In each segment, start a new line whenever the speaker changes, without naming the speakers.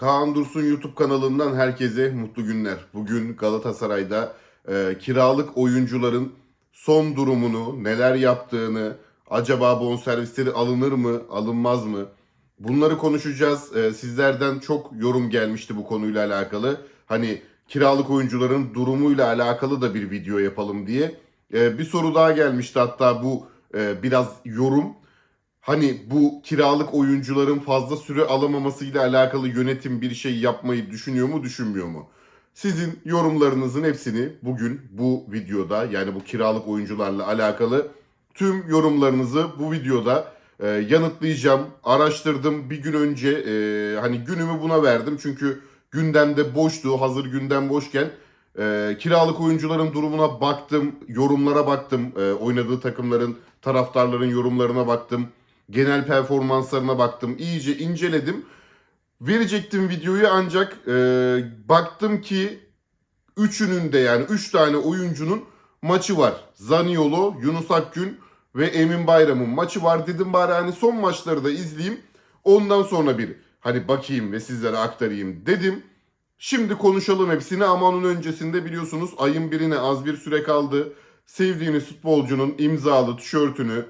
Kaan Dursun YouTube kanalından herkese mutlu günler. Bugün Galatasaray'da e, kiralık oyuncuların son durumunu, neler yaptığını, acaba bonservisleri alınır mı, alınmaz mı? Bunları konuşacağız. E, sizlerden çok yorum gelmişti bu konuyla alakalı. Hani kiralık oyuncuların durumuyla alakalı da bir video yapalım diye. E, bir soru daha gelmişti hatta bu e, biraz yorum hani bu kiralık oyuncuların fazla süre alamamasıyla alakalı yönetim bir şey yapmayı düşünüyor mu, düşünmüyor mu? Sizin yorumlarınızın hepsini bugün bu videoda yani bu kiralık oyuncularla alakalı tüm yorumlarınızı bu videoda e, yanıtlayacağım. Araştırdım bir gün önce e, hani günümü buna verdim çünkü gündemde boştu hazır gündem boşken e, kiralık oyuncuların durumuna baktım, yorumlara baktım, e, oynadığı takımların taraftarların yorumlarına baktım genel performanslarına baktım. iyice inceledim. Verecektim videoyu ancak e, baktım ki üçünün de yani üç tane oyuncunun maçı var. Zaniolo, Yunus Akgün ve Emin Bayram'ın maçı var. Dedim bari hani son maçları da izleyeyim. Ondan sonra bir hani bakayım ve sizlere aktarayım dedim. Şimdi konuşalım hepsini ama onun öncesinde biliyorsunuz ayın birine az bir süre kaldı. Sevdiğiniz futbolcunun imzalı tişörtünü,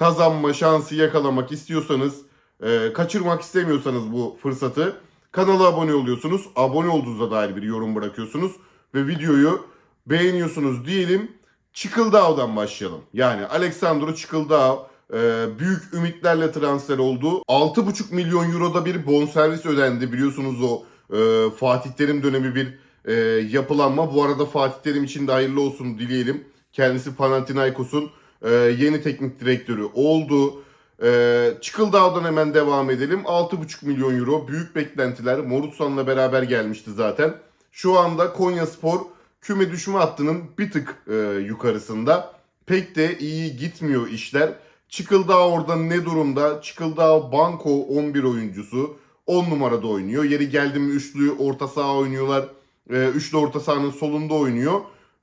kazanma şansı yakalamak istiyorsanız, e, kaçırmak istemiyorsanız bu fırsatı kanala abone oluyorsunuz. Abone olduğunuza dair bir yorum bırakıyorsunuz ve videoyu beğeniyorsunuz diyelim. Çıkıldağ'dan başlayalım. Yani Alexandro Çıkıldağ e, büyük ümitlerle transfer oldu. 6,5 milyon euroda bir bonservis ödendi. Biliyorsunuz o e, Fatih Terim dönemi bir e, yapılanma. Bu arada Fatih Terim için de hayırlı olsun dileyelim. Kendisi Panathinaikos'un e, yeni teknik direktörü oldu. E, Çıkıldağ'dan hemen devam edelim. 6,5 milyon euro büyük beklentiler. Morutsan'la beraber gelmişti zaten. Şu anda Konya Spor küme düşme hattının bir tık e, yukarısında. Pek de iyi gitmiyor işler. Çıkıldağ orada ne durumda? Çıkıldağ banko 11 oyuncusu. 10 numarada oynuyor. Yeri geldi mi üçlü orta saha oynuyorlar. E, üçlü orta sahanın solunda oynuyor.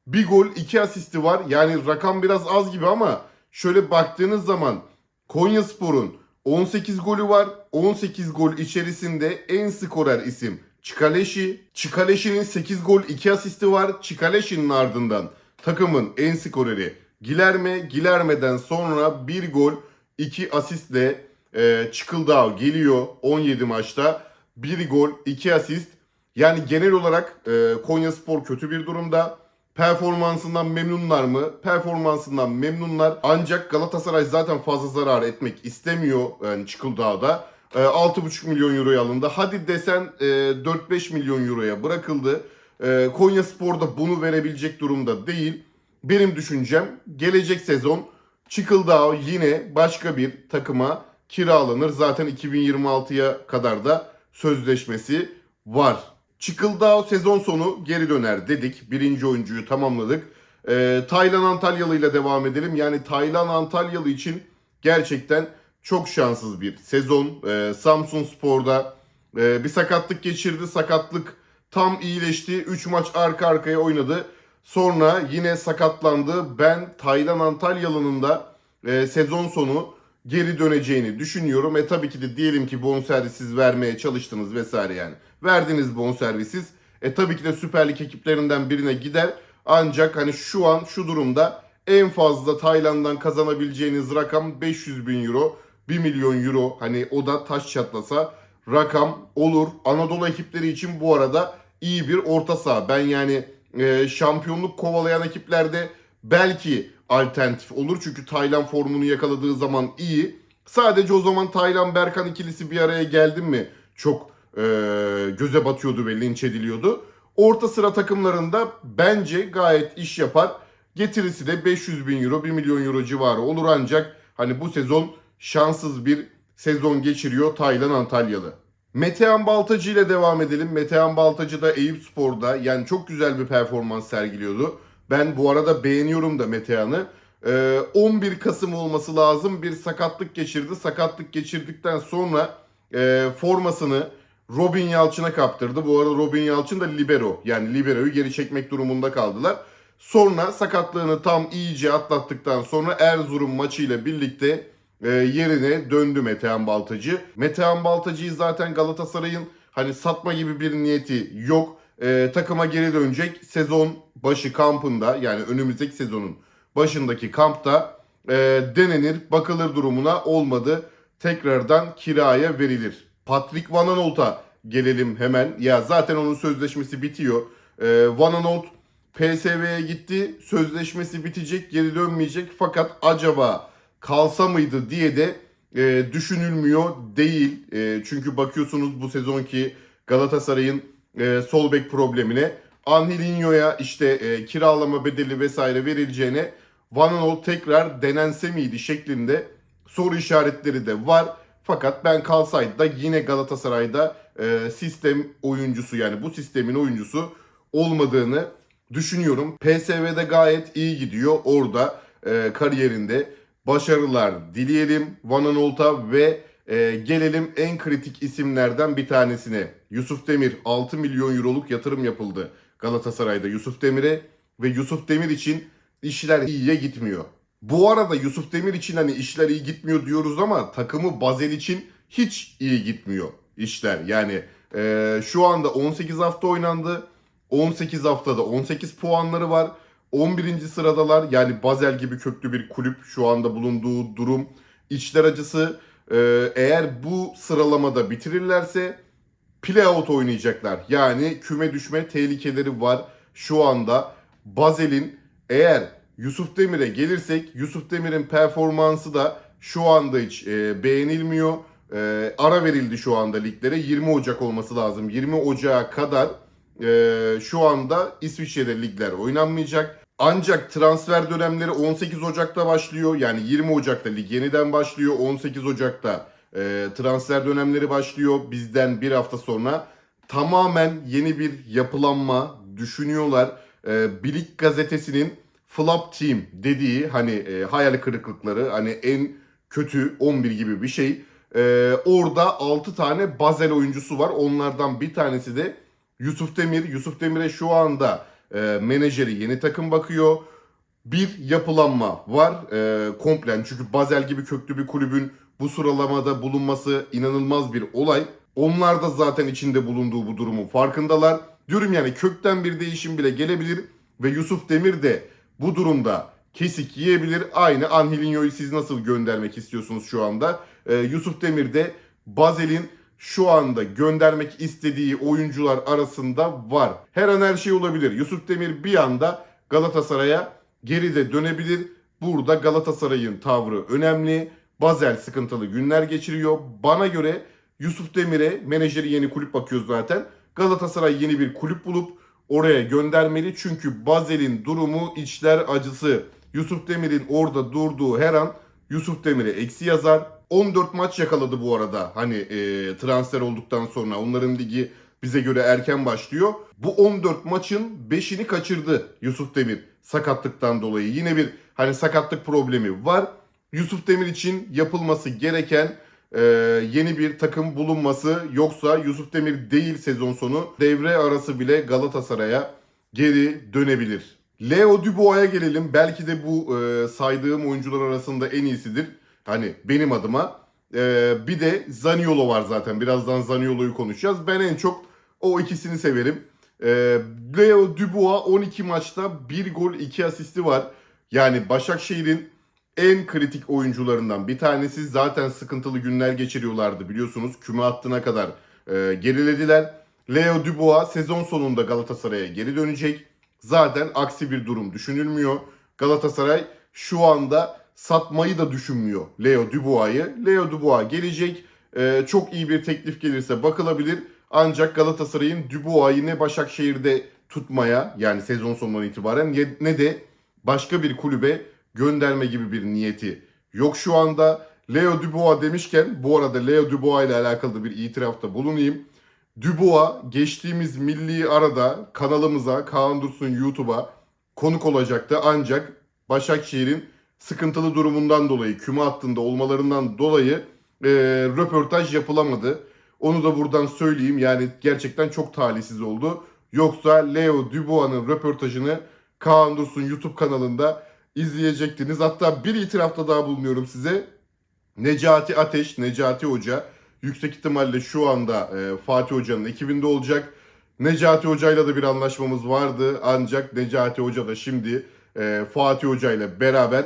Bir gol, iki asisti var. Yani rakam biraz az gibi ama şöyle baktığınız zaman Konya Spor'un 18 golü var. 18 gol içerisinde en skorer isim Çikaleşi. Çikaleşi'nin 8 gol 2 asisti var. Çikaleşi'nin ardından takımın en skoreri Gilerme. Gilerme'den sonra 1 gol 2 asistle e, Çıkıldağ geliyor 17 maçta. 1 gol 2 asist. Yani genel olarak e, Konya Spor kötü bir durumda. Performansından memnunlar mı? Performansından memnunlar. Ancak Galatasaray zaten fazla zarar etmek istemiyor yani Çıkıldağ'da. E, 6,5 milyon euroya alındı. Hadi desen e, 4-5 milyon euroya bırakıldı. E, Konya Spor da bunu verebilecek durumda değil. Benim düşüncem gelecek sezon Çıkıldağ yine başka bir takıma kiralanır. Zaten 2026'ya kadar da sözleşmesi var. Çıkıldağ sezon sonu geri döner dedik. Birinci oyuncuyu tamamladık. Ee, Taylan Antalyalı ile devam edelim. Yani Taylan Antalyalı için gerçekten çok şanssız bir sezon. Ee, Samsun Spor'da e, bir sakatlık geçirdi. Sakatlık tam iyileşti. 3 maç arka arkaya oynadı. Sonra yine sakatlandı. Ben Taylan Antalyalı'nın da e, sezon sonu geri döneceğini düşünüyorum. E tabii ki de diyelim ki bonservisiz vermeye çalıştınız vesaire yani. Verdiniz bonservisiz. E tabii ki de Süper Lig ekiplerinden birine gider. Ancak hani şu an şu durumda en fazla Tayland'dan kazanabileceğiniz rakam 500 bin euro. 1 milyon euro hani o da taş çatlasa rakam olur. Anadolu ekipleri için bu arada iyi bir orta saha. Ben yani e, şampiyonluk kovalayan ekiplerde belki alternatif olur. Çünkü Taylan formunu yakaladığı zaman iyi. Sadece o zaman Taylan Berkan ikilisi bir araya geldi mi çok e, göze batıyordu ve linç ediliyordu. Orta sıra takımlarında bence gayet iş yapar. Getirisi de 500 bin euro 1 milyon euro civarı olur ancak hani bu sezon şanssız bir sezon geçiriyor Taylan Antalyalı. Metehan Baltacı ile devam edelim. Metehan Baltacı da Eyüp Spor'da yani çok güzel bir performans sergiliyordu. Ben bu arada beğeniyorum da Metehan'ı. Ee, 11 Kasım olması lazım. Bir sakatlık geçirdi. Sakatlık geçirdikten sonra e, formasını Robin Yalçın'a kaptırdı. Bu arada Robin Yalçın da libero. Yani liberoyu geri çekmek durumunda kaldılar. Sonra sakatlığını tam iyice atlattıktan sonra Erzurum maçıyla birlikte e, yerine döndü Metehan Baltacı. Metehan Baltacı'yı zaten Galatasaray'ın hani satma gibi bir niyeti yok. Ee, takıma geri dönecek sezon başı kampında yani önümüzdeki sezonun başındaki kampta e, denenir bakılır durumuna olmadı. Tekrardan kiraya verilir. Patrick Van Aanholt'a gelelim hemen. Ya zaten onun sözleşmesi bitiyor. Ee, Van Aanholt PSV'ye gitti. Sözleşmesi bitecek, geri dönmeyecek. Fakat acaba kalsa mıydı diye de e, düşünülmüyor değil. E, çünkü bakıyorsunuz bu sezonki Galatasaray'ın e, sol bek problemine. Angelinho'ya işte e, kiralama bedeli vesaire verileceğine Van Aanholt tekrar denense miydi şeklinde soru işaretleri de var. Fakat ben kalsaydı da yine Galatasaray'da e, sistem oyuncusu yani bu sistemin oyuncusu olmadığını düşünüyorum. PSV'de gayet iyi gidiyor orada e, kariyerinde. Başarılar dileyelim Van Aanholt'a ve e, gelelim en kritik isimlerden bir tanesine. Yusuf Demir 6 milyon euroluk yatırım yapıldı Galatasaray'da Yusuf Demir'e ve Yusuf Demir için işler iyiye gitmiyor. Bu arada Yusuf Demir için hani işler iyi gitmiyor diyoruz ama takımı Bazel için hiç iyi gitmiyor işler. Yani e, şu anda 18 hafta oynandı. 18 haftada 18 puanları var. 11. sıradalar. Yani Bazel gibi köklü bir kulüp şu anda bulunduğu durum. İçler acısı. E, eğer bu sıralamada bitirirlerse playout oynayacaklar. Yani küme düşme tehlikeleri var şu anda. Bazel'in eğer Yusuf Demir'e gelirsek Yusuf Demir'in performansı da şu anda hiç e, beğenilmiyor. E, ara verildi şu anda liglere. 20 Ocak olması lazım. 20 Ocak'a kadar e, şu anda İsviçre'de ligler oynanmayacak. Ancak transfer dönemleri 18 Ocak'ta başlıyor. Yani 20 Ocak'ta lig yeniden başlıyor. 18 Ocak'ta e, transfer dönemleri başlıyor. Bizden bir hafta sonra tamamen yeni bir yapılanma düşünüyorlar. E, Bilik gazetesinin flop team dediği hani e, hayal kırıklıkları hani en kötü 11 gibi bir şey. E, orada 6 tane Bazel oyuncusu var. Onlardan bir tanesi de Yusuf Demir. Yusuf Demir'e şu anda e, menajeri yeni takım bakıyor. Bir yapılanma var e, komplen. Çünkü Bazel gibi köklü bir kulübün bu sıralamada bulunması inanılmaz bir olay. Onlar da zaten içinde bulunduğu bu durumun farkındalar. Diyorum yani kökten bir değişim bile gelebilir ve Yusuf Demir de bu durumda kesik yiyebilir. Aynı Angelinho'yu siz nasıl göndermek istiyorsunuz şu anda? Ee, Yusuf Demir de Bazel'in şu anda göndermek istediği oyuncular arasında var. Her an her şey olabilir. Yusuf Demir bir anda Galatasaray'a geri de dönebilir. Burada Galatasaray'ın tavrı önemli. Bazel sıkıntılı günler geçiriyor. Bana göre Yusuf Demir'e menajeri yeni kulüp bakıyor zaten. Galatasaray yeni bir kulüp bulup oraya göndermeli. Çünkü Bazel'in durumu içler acısı. Yusuf Demir'in orada durduğu her an Yusuf Demir'e eksi yazar. 14 maç yakaladı bu arada. Hani e, transfer olduktan sonra onların ligi bize göre erken başlıyor. Bu 14 maçın 5'ini kaçırdı Yusuf Demir sakatlıktan dolayı. Yine bir hani sakatlık problemi var. Yusuf Demir için yapılması gereken e, yeni bir takım bulunması yoksa Yusuf Demir değil sezon sonu devre arası bile Galatasaray'a geri dönebilir. Leo Dubois'a gelelim. Belki de bu e, saydığım oyuncular arasında en iyisidir. Hani benim adıma. E, bir de Zaniolo var zaten. Birazdan Zaniolo'yu konuşacağız. Ben en çok o ikisini severim. E, Leo Dubois 12 maçta 1 gol 2 asisti var. Yani Başakşehir'in en kritik oyuncularından bir tanesi. Zaten sıkıntılı günler geçiriyorlardı biliyorsunuz. Küme hattına kadar e, gerilediler. Leo Dubois sezon sonunda Galatasaray'a geri dönecek. Zaten aksi bir durum düşünülmüyor. Galatasaray şu anda satmayı da düşünmüyor Leo Dubois'ı. Leo Dubois gelecek. E, çok iyi bir teklif gelirse bakılabilir. Ancak Galatasaray'ın Dubois'ı ne Başakşehir'de tutmaya yani sezon sonundan itibaren ne de başka bir kulübe gönderme gibi bir niyeti yok şu anda. Leo Dubois demişken bu arada Leo Dubois ile alakalı da bir itirafta bulunayım. Dubois geçtiğimiz milli arada kanalımıza Kaan Dursun YouTube'a konuk olacaktı. Ancak Başakşehir'in sıkıntılı durumundan dolayı, küme hattında olmalarından dolayı e, röportaj yapılamadı. Onu da buradan söyleyeyim. Yani gerçekten çok talihsiz oldu. Yoksa Leo Dubois'ın röportajını Kaan Dursun YouTube kanalında izleyecektiniz. Hatta bir itirafta daha bulunuyorum size. Necati Ateş, Necati Hoca yüksek ihtimalle şu anda e, Fatih Hoca'nın ekibinde olacak. Necati Hoca'yla da bir anlaşmamız vardı. Ancak Necati Hoca da şimdi e, Fatih Hoca'yla beraber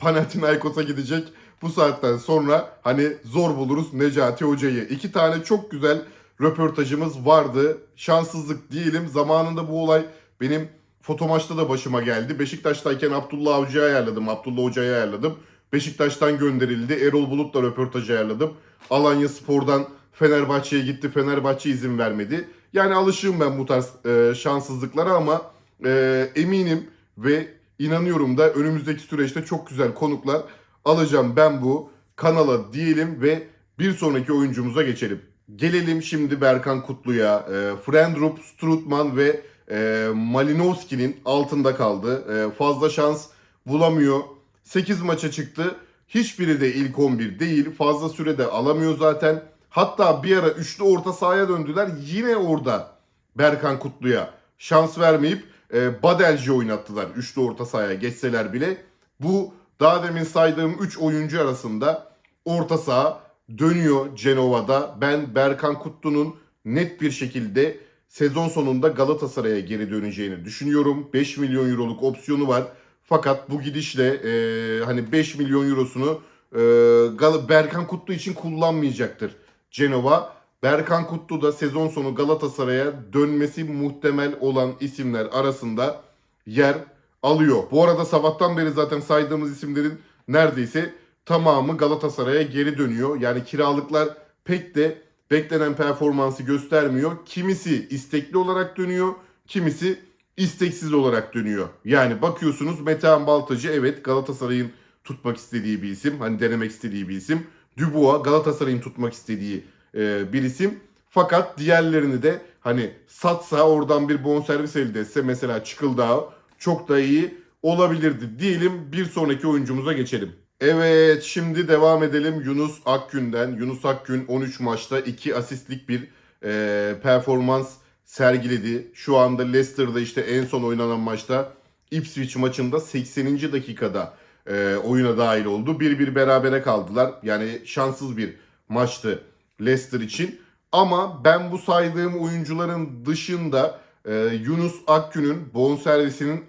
Panathinaikos'a gidecek. Bu saatten sonra hani zor buluruz Necati Hoca'yı. İki tane çok güzel röportajımız vardı. Şanssızlık diyelim. Zamanında bu olay benim foto da başıma geldi. Beşiktaş'tayken Abdullah Avcı'yı ayarladım. Abdullah Hoca'yı ayarladım. Beşiktaş'tan gönderildi. Erol Bulut'la röportaj ayarladım. Alanya Spor'dan Fenerbahçe'ye gitti. Fenerbahçe izin vermedi. Yani alışığım ben bu tarz e, şanssızlıklara ama e, eminim ve inanıyorum da önümüzdeki süreçte çok güzel konuklar alacağım ben bu kanala diyelim ve bir sonraki oyuncumuza geçelim. Gelelim şimdi Berkan Kutlu'ya. E, Frendrup, Strutman ve e, Malinowski'nin altında kaldı. E, fazla şans bulamıyor. 8 maça çıktı. Hiçbiri de ilk 11 değil. Fazla sürede alamıyor zaten. Hatta bir ara üçlü orta sahaya döndüler. Yine orada Berkan Kutlu'ya şans vermeyip e, Badelci oynattılar. Üçlü orta sahaya geçseler bile. Bu daha demin saydığım 3 oyuncu arasında orta saha dönüyor Cenova'da. Ben Berkan Kutlu'nun net bir şekilde sezon sonunda Galatasaray'a geri döneceğini düşünüyorum. 5 milyon euroluk opsiyonu var. Fakat bu gidişle e, hani 5 milyon eurosunu e, Berkan Kutlu için kullanmayacaktır Cenova. Berkan Kutlu da sezon sonu Galatasaray'a dönmesi muhtemel olan isimler arasında yer alıyor. Bu arada sabahtan beri zaten saydığımız isimlerin neredeyse tamamı Galatasaray'a geri dönüyor. Yani kiralıklar pek de beklenen performansı göstermiyor. Kimisi istekli olarak dönüyor, kimisi isteksiz olarak dönüyor. Yani bakıyorsunuz Metehan Baltacı evet Galatasaray'ın tutmak istediği bir isim. Hani denemek istediği bir isim. Dubois Galatasaray'ın tutmak istediği e, bir isim. Fakat diğerlerini de hani satsa oradan bir bonservis elde etse mesela Çıkıldağ çok da iyi olabilirdi diyelim. Bir sonraki oyuncumuza geçelim. Evet şimdi devam edelim Yunus Akgün'den. Yunus Akgün 13 maçta 2 asistlik bir e, performans sergiledi. Şu anda Leicester'da işte en son oynanan maçta Ipswich maçında 80. dakikada e, oyuna dahil oldu. 1-1 berabere kaldılar. Yani şanssız bir maçtı Leicester için. Ama ben bu saydığım oyuncuların dışında e, Yunus Akgün'ün bonservisinin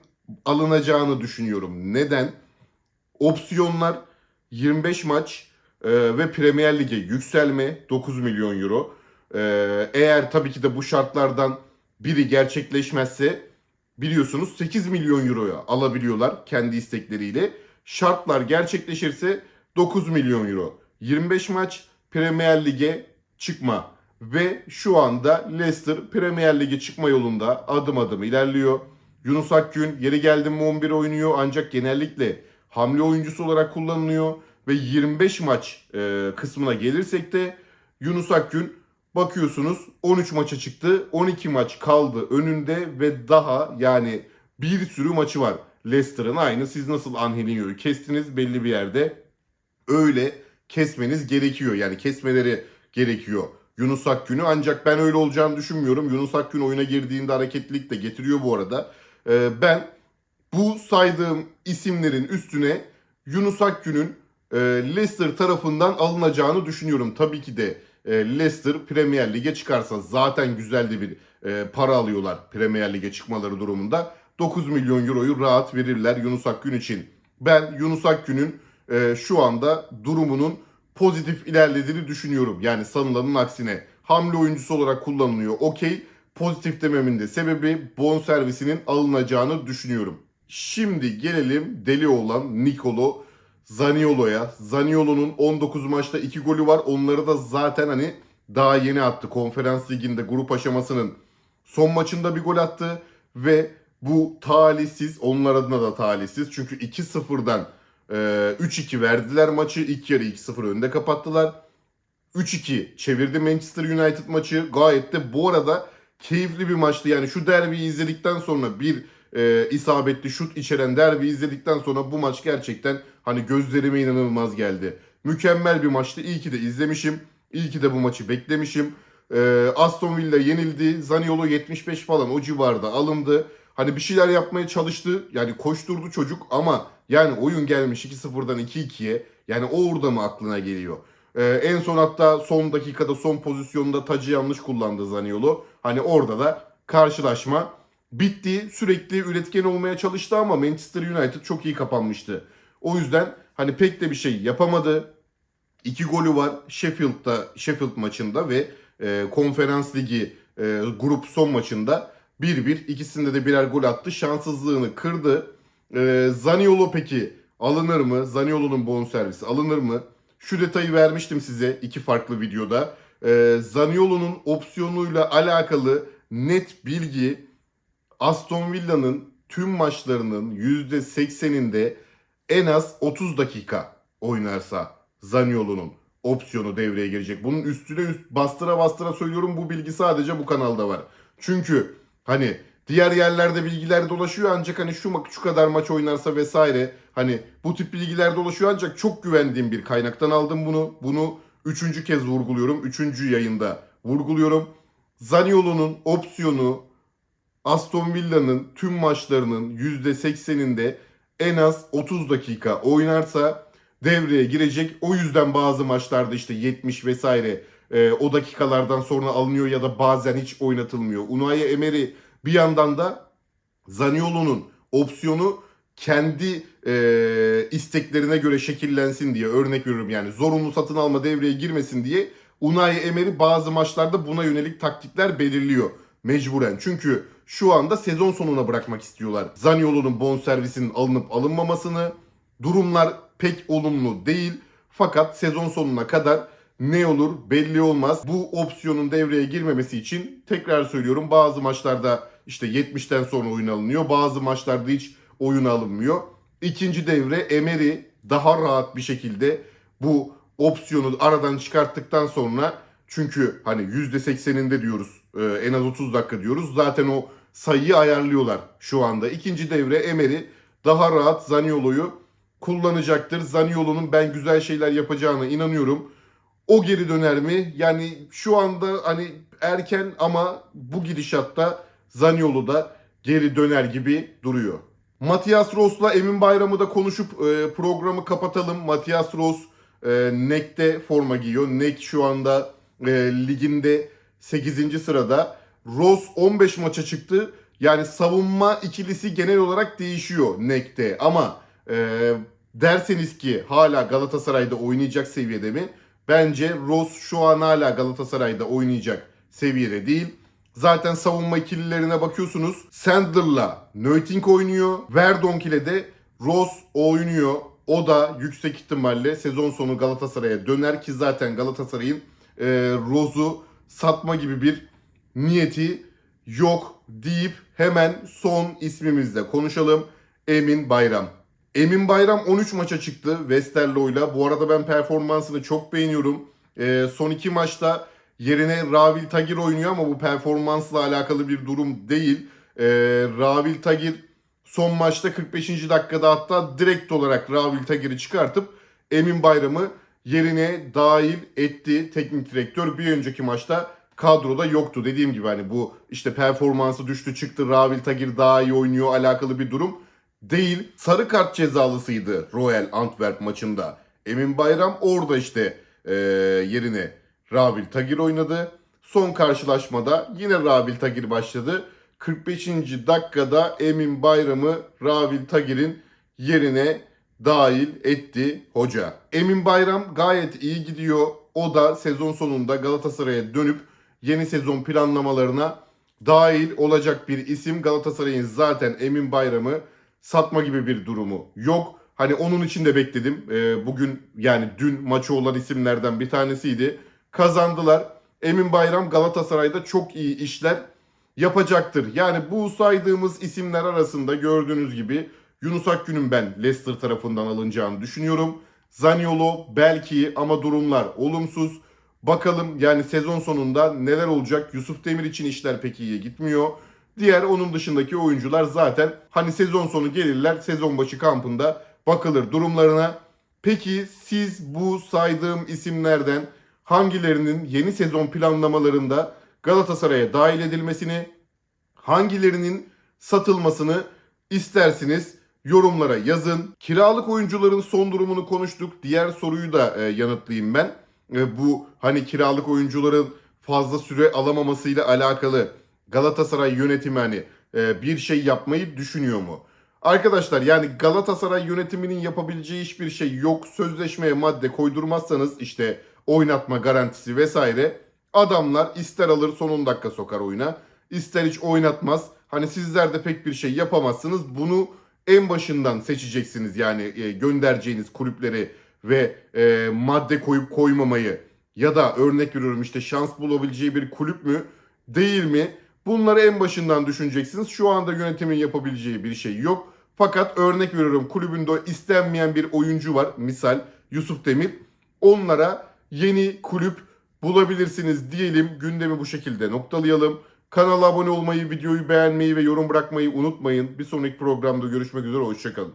alınacağını düşünüyorum. Neden? Opsiyonlar 25 maç e, ve Premier Lig'e yükselme 9 milyon euro. E, eğer tabii ki de bu şartlardan biri gerçekleşmezse biliyorsunuz 8 milyon euroya alabiliyorlar kendi istekleriyle. Şartlar gerçekleşirse 9 milyon euro. 25 maç Premier Lig'e çıkma. Ve şu anda Leicester Premier Lig'e çıkma yolunda adım adım ilerliyor. Yunus Akgün yeri geldi mi 11 oynuyor ancak genellikle hamle oyuncusu olarak kullanılıyor. Ve 25 maç e, kısmına gelirsek de Yunus Akgün bakıyorsunuz 13 maça çıktı 12 maç kaldı önünde ve daha yani bir sürü maçı var. Leicester'ın aynı. Siz nasıl Angelinho'yu kestiniz belli bir yerde. Öyle kesmeniz gerekiyor yani kesmeleri gerekiyor Yunus Akgün'ü ancak ben öyle olacağını düşünmüyorum Yunus Akgün oyuna girdiğinde hareketlilik de getiriyor bu arada Ee, ben bu saydığım isimlerin üstüne Yunus Akgün'ün e, Leicester tarafından alınacağını düşünüyorum. Tabii ki de e, Leicester Premier Lig'e çıkarsa zaten güzel de bir e, para alıyorlar Premier Lig'e çıkmaları durumunda. 9 milyon euroyu rahat verirler Yunus Akgün için. Ben Yunus Akgün'ün e, şu anda durumunun pozitif ilerlediğini düşünüyorum. Yani sanılanın aksine hamle oyuncusu olarak kullanılıyor. Okey. Pozitif dememin de sebebi bonservisinin alınacağını düşünüyorum. Şimdi gelelim deli olan Nicolo Zaniolo'ya. Zaniolo'nun 19 maçta 2 golü var. Onları da zaten hani daha yeni attı. Konferans liginde grup aşamasının son maçında bir gol attı ve bu talihsiz, onlar adına da talihsiz. Çünkü 2-0'dan e, 3-2 verdiler maçı. İlk yarı 2-0 önde kapattılar. 3-2 çevirdi Manchester United maçı. Gayet de bu arada keyifli bir maçtı. Yani şu derbiyi izledikten sonra bir e, isabetli şut içeren derbi izledikten sonra bu maç gerçekten hani gözlerime inanılmaz geldi. Mükemmel bir maçtı. İyi ki de izlemişim. İyi ki de bu maçı beklemişim. E, Aston Villa yenildi. Zaniolo 75 falan o civarda alındı. Hani bir şeyler yapmaya çalıştı. Yani koşturdu çocuk ama yani oyun gelmiş 2-0'dan 2-2'ye. Yani o orada mı aklına geliyor? Ee, en son hatta son dakikada son pozisyonda tacı yanlış kullandı Zaniolo. Hani orada da karşılaşma bitti. Sürekli üretken olmaya çalıştı ama Manchester United çok iyi kapanmıştı. O yüzden hani pek de bir şey yapamadı. İki golü var Sheffield'da Sheffield maçında ve e, Konferans Ligi e, grup son maçında 1-1 ikisinde de birer gol attı. Şanssızlığını kırdı. E, Zaniolo peki alınır mı? Zaniolo'nun bonservisi alınır mı? Şu detayı vermiştim size iki farklı videoda. E, Zaniolo'nun opsiyonuyla alakalı net bilgi Aston Villa'nın tüm maçlarının %80'inde en az 30 dakika oynarsa Zaniolo'nun opsiyonu devreye girecek. Bunun üstüne üst bastıra bastıra söylüyorum bu bilgi sadece bu kanalda var. Çünkü hani diğer yerlerde bilgiler dolaşıyor ancak hani şu şu kadar maç oynarsa vesaire hani bu tip bilgiler dolaşıyor ancak çok güvendiğim bir kaynaktan aldım bunu. Bunu üçüncü kez vurguluyorum. Üçüncü yayında vurguluyorum. Zaniolo'nun opsiyonu Aston Villa'nın tüm maçlarının %80'inde en az 30 dakika oynarsa devreye girecek. O yüzden bazı maçlarda işte 70 vesaire e, o dakikalardan sonra alınıyor ya da bazen hiç oynatılmıyor. Unai Emery bir yandan da Zaniolo'nun opsiyonu kendi e, isteklerine göre şekillensin diye örnek veriyorum yani zorunlu satın alma devreye girmesin diye Unai Emery bazı maçlarda buna yönelik taktikler belirliyor mecburen. Çünkü şu anda sezon sonuna bırakmak istiyorlar. Zaniolo'nun bonservisinin alınıp alınmamasını durumlar pek olumlu değil. Fakat sezon sonuna kadar ne olur belli olmaz. Bu opsiyonun devreye girmemesi için tekrar söylüyorum bazı maçlarda işte 70'ten sonra oyun alınıyor. Bazı maçlarda hiç oyun alınmıyor. İkinci devre Emery daha rahat bir şekilde bu opsiyonu aradan çıkarttıktan sonra çünkü hani %80'inde diyoruz e, en az 30 dakika diyoruz. Zaten o sayıyı ayarlıyorlar şu anda. İkinci devre Emery daha rahat Zaniolo'yu kullanacaktır. Zaniolo'nun ben güzel şeyler yapacağına inanıyorum. O geri döner mi? Yani şu anda hani erken ama bu gidişatta Zaniolo da geri döner gibi duruyor. Matias Ross'la Emin Bayram'ı da konuşup e, programı kapatalım. Matias Ross e, NEC'te forma giyiyor. NEC şu anda e, liginde 8. sırada. Ross 15 maça çıktı. Yani savunma ikilisi genel olarak değişiyor NEC'te. Ama e, derseniz ki hala Galatasaray'da oynayacak seviyede mi? Bence Ross şu an hala Galatasaray'da oynayacak seviyede değil. Zaten savunma ikililerine bakıyorsunuz. Sandler'la Nöting oynuyor. Verdonk ile de Ross oynuyor. O da yüksek ihtimalle sezon sonu Galatasaray'a döner ki zaten Galatasaray'ın e, Rose'u satma gibi bir niyeti yok deyip hemen son ismimizle konuşalım. Emin Bayram. Emin Bayram 13 maça çıktı Westerlo'yla. Bu arada ben performansını çok beğeniyorum. Ee, son iki maçta yerine Ravil Tagir oynuyor ama bu performansla alakalı bir durum değil. Ee, Ravil Tagir son maçta 45. dakikada hatta direkt olarak Ravil Tagir'i çıkartıp Emin Bayram'ı yerine dahil etti teknik direktör. Bir önceki maçta kadroda yoktu. Dediğim gibi hani bu işte performansı düştü çıktı Ravil Tagir daha iyi oynuyor alakalı bir durum değil. Sarı kart cezalısıydı Royal Antwerp maçında. Emin Bayram orada işte e, yerine Ravil Tagir oynadı. Son karşılaşmada yine Ravil Tagir başladı. 45. dakikada Emin Bayram'ı Ravil Tagir'in yerine dahil etti hoca. Emin Bayram gayet iyi gidiyor. O da sezon sonunda Galatasaray'a dönüp yeni sezon planlamalarına dahil olacak bir isim. Galatasaray'ın zaten Emin Bayram'ı satma gibi bir durumu yok. Hani onun için de bekledim. Ee, bugün yani dün maçı olan isimlerden bir tanesiydi. Kazandılar. Emin Bayram Galatasaray'da çok iyi işler yapacaktır. Yani bu saydığımız isimler arasında gördüğünüz gibi Yunus Akgün'ün ben Leicester tarafından alınacağını düşünüyorum. Zaniolo belki ama durumlar olumsuz. Bakalım yani sezon sonunda neler olacak? Yusuf Demir için işler pek iyiye gitmiyor. Diğer onun dışındaki oyuncular zaten hani sezon sonu gelirler sezon başı kampında bakılır durumlarına. Peki siz bu saydığım isimlerden hangilerinin yeni sezon planlamalarında Galatasaray'a dahil edilmesini, hangilerinin satılmasını istersiniz? Yorumlara yazın. Kiralık oyuncuların son durumunu konuştuk. Diğer soruyu da e, yanıtlayayım ben. e, bu hani kiralık oyuncuların fazla süre alamamasıyla alakalı Galatasaray yönetimi hani e, bir şey yapmayı düşünüyor mu? Arkadaşlar yani Galatasaray yönetiminin yapabileceği hiçbir şey yok. Sözleşmeye madde koydurmazsanız işte oynatma garantisi vesaire adamlar ister alır son 10 dakika sokar oyuna ister hiç oynatmaz. Hani sizler de pek bir şey yapamazsınız. Bunu en başından seçeceksiniz yani e, göndereceğiniz kulüpleri ve e, madde koyup koymamayı ya da örnek veriyorum işte şans bulabileceği bir kulüp mü değil mi? Bunları en başından düşüneceksiniz. Şu anda yönetimin yapabileceği bir şey yok. Fakat örnek veriyorum kulübünde istenmeyen bir oyuncu var. Misal Yusuf Demir. Onlara yeni kulüp bulabilirsiniz diyelim. Gündemi bu şekilde noktalayalım. Kanala abone olmayı, videoyu beğenmeyi ve yorum bırakmayı unutmayın. Bir sonraki programda görüşmek üzere. Hoşçakalın.